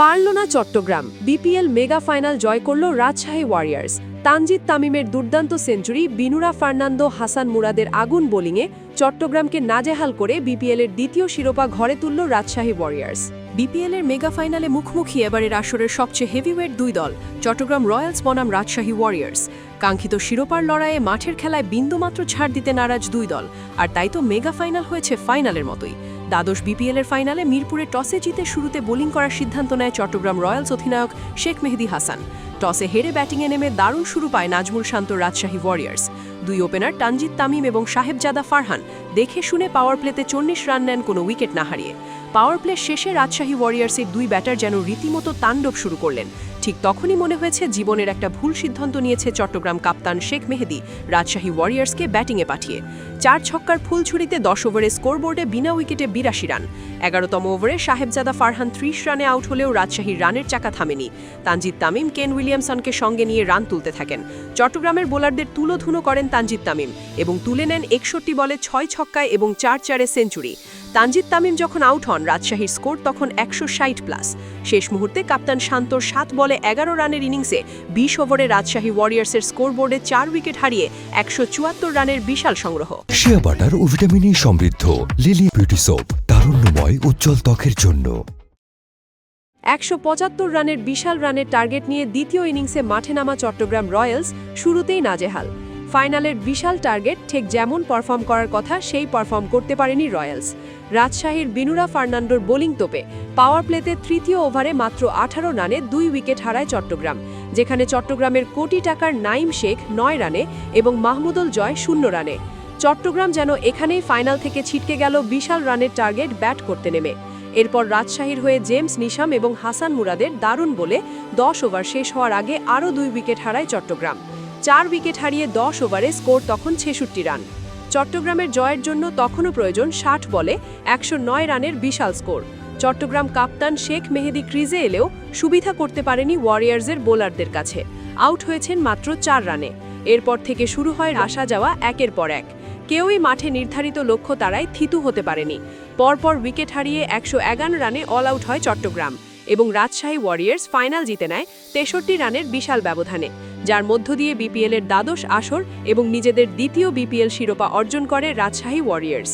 পারল না Chattogram. BPL mega final জয় করল রাজশাহী ওয়ারিয়ার্স। তানজিদ তামিমের দুর্দান্ত সেঞ্চুরি বিনুরা ফার্নান্দো, হাসান মুরাদের আগুন বোলিংয়ে চট্টগ্রামকে নাজেহাল করে বিপিএলের দ্বিতীয় শিরোপা ঘরে তুলল রাজশাহী ওয়ারিয়ার্স। বিপিএলের মেগা ফাইনালে মুখোমুখি এবারের আসরের সবচেয়ে হেভিওয়েট দুই দল, চট্টগ্রাম রয়্যালস বনাম রাজশাহী ওয়ারিয়ার্স। কাঙ্ক্ষিত শিরোপার লড়াইয়ে মাঠের খেলায় বিন্দুমাত্র ছাড় দিতে নারাজ দুই দল, আর তাই তো মেগা ফাইনাল হয়েছে ফাইনালের মতোই। দ্বাদশ বিপিএলের ফাইনালে মিরপুরে টসে জিতে শুরুতে বোলিং করার সিদ্ধান্ত নেয় চট্টগ্রাম রয়্যালস অধিনায়ক শেখ মেহেদি হাসান। টসে হেরে ব্যাটিংয়ে নেমে দারুণ শুরু পায় নাজমুল শান্ত রাজশাহী ওয়ারিয়ার্স। দুই ওপেনার তানজিদ তামিম এবং সাহেবজাদা ফারহান দেখে শুনে পাওয়ার প্লেতে চল্লিশ রান নেন কোনো উইকেট না হারিয়ে। পাওয়ার প্লে শেষে রাজশাহী ওয়ারিয়ার্সের দুই ব্যাটার যেন রীতিমতো তাণ্ডব শুরু করলেন। ঠিক তখনই মনে হয়েছে জীবনের একটা ভুল সিদ্ধান্ত নিয়েছে চট্টগ্রাম কাপ্তান শেখ মেহেদি, রাজশাহী ওয়ারিয়ার্সকে ব্যাটিংয়ে পাঠিয়ে। চার ছক্কার ফুল ছুরিতে দশ ওভারে স্কোরবোর্ডে বিনা উইকেটে বিরাশি রান। এগারোতম ওভারে সাহেবজাদা ফারহান ত্রিশ রানে আউট হলেও রাজশাহীর রানের চাকা থামেনি। তানজিদ তামিম, কেন উইলিয়ামসনকে সঙ্গে নিয়ে রান তুলতে থাকেন। চট্টগ্রামের বোলারদের তুলোধুনো করেন তানজিদ তামিম এবং তুলে নেন একষট্টি বলে ছয় ছক্কায় এবং চার চারে সেঞ্চুরি। তানজিদ তামিম যখন আউট হন রাজশাহীর স্কোর তখন একশো ষাট প্লাস। শেষ মুহূর্তে কাপ্তান শান্তর সাত বলে এগারো রানের ইনিংসে বিশ ওভারে রাজশাহী ওয়ারিয়ার্সের স্কোরবোর্ডে চার উইকেট হারিয়ে একশো চুয়াত্তর রানের বিশাল সংগ্রহ। শিয়া বাটার ও ভিটামিনে সমৃদ্ধ লিলি বিউটি সোপ তারুণ্যময় উজ্জ্বল ত্বকের জন্য। একশো পঁচাত্তর রানের বিশাল রানের টার্গেট নিয়ে দ্বিতীয় ইনিংসে মাঠে নামা চট্টগ্রাম রয়্যালস শুরুতেই নাজেহাল। ফাইনালের বিশাল টার্গেট, ঠিক যেমন পারফর্ম করার কথা সেই পারফর্ম করতে পারেনি রয়্যালস। রাজশাহীর বিনুরা ফার্নান্ডোর বোলিং তোপে পাওয়ার প্লেতে তৃতীয় ওভারে মাত্র আঠারো রানে দুই উইকেট হারায় চট্টগ্রাম, যেখানে চট্টগ্রামের কোটি টাকার নাইম শেখ নয় রানে এবং মাহমুদুল জয় শূন্য রানে। চট্টগ্রাম যেন এখানেই ফাইনাল থেকে ছিটকে গেল বিশাল রানের টার্গেট ব্যাট করতে নেমে। এরপর রাজশাহীর হয়ে জেমস নিশাম এবং হাসান মুরাদের দারুণ বলে দশ ওভার শেষ হওয়ার আগে আরও দুই উইকেট হারায় চট্টগ্রাম। চার উইকেট হারিয়ে দশ ওভারে স্কোর তখন ছেষট্টি রান। চট্টগ্রামের জয়ের জন্য তখনও প্রয়োজন ষাট বলে একশো নয় রানের বিশাল স্কোর। চট্টগ্রাম কাপ্তান শেখ মেহেদি ক্রিজে এলেও সুবিধা করতে পারেনি ওয়ারিয়ার্সের বোলারদের কাছে। আউট হয়েছেন মাত্র চার রানে। এরপর থেকে শুরু হয় আসা যাওয়া একের পর এক। কেউই মাঠে নির্ধারিত লক্ষ্য তারায় থিতু হতে পারেনি। পরপর উইকেট হারিয়ে একশো এগারো রানে অল আউট হয় চট্টগ্রাম এবং রাজশাহী ওয়ারিয়ার্স ফাইনাল জিতে নেয় তেষট্টি রানের বিশাল ব্যবধানে। যার মধ্য দিয়ে বিপিএলের দ্বাদশ আসর এবং নিজেদের দ্বিতীয় বিপিএল শিরোপা অর্জন করে রাজশাহী ওয়ারিয়ার্স।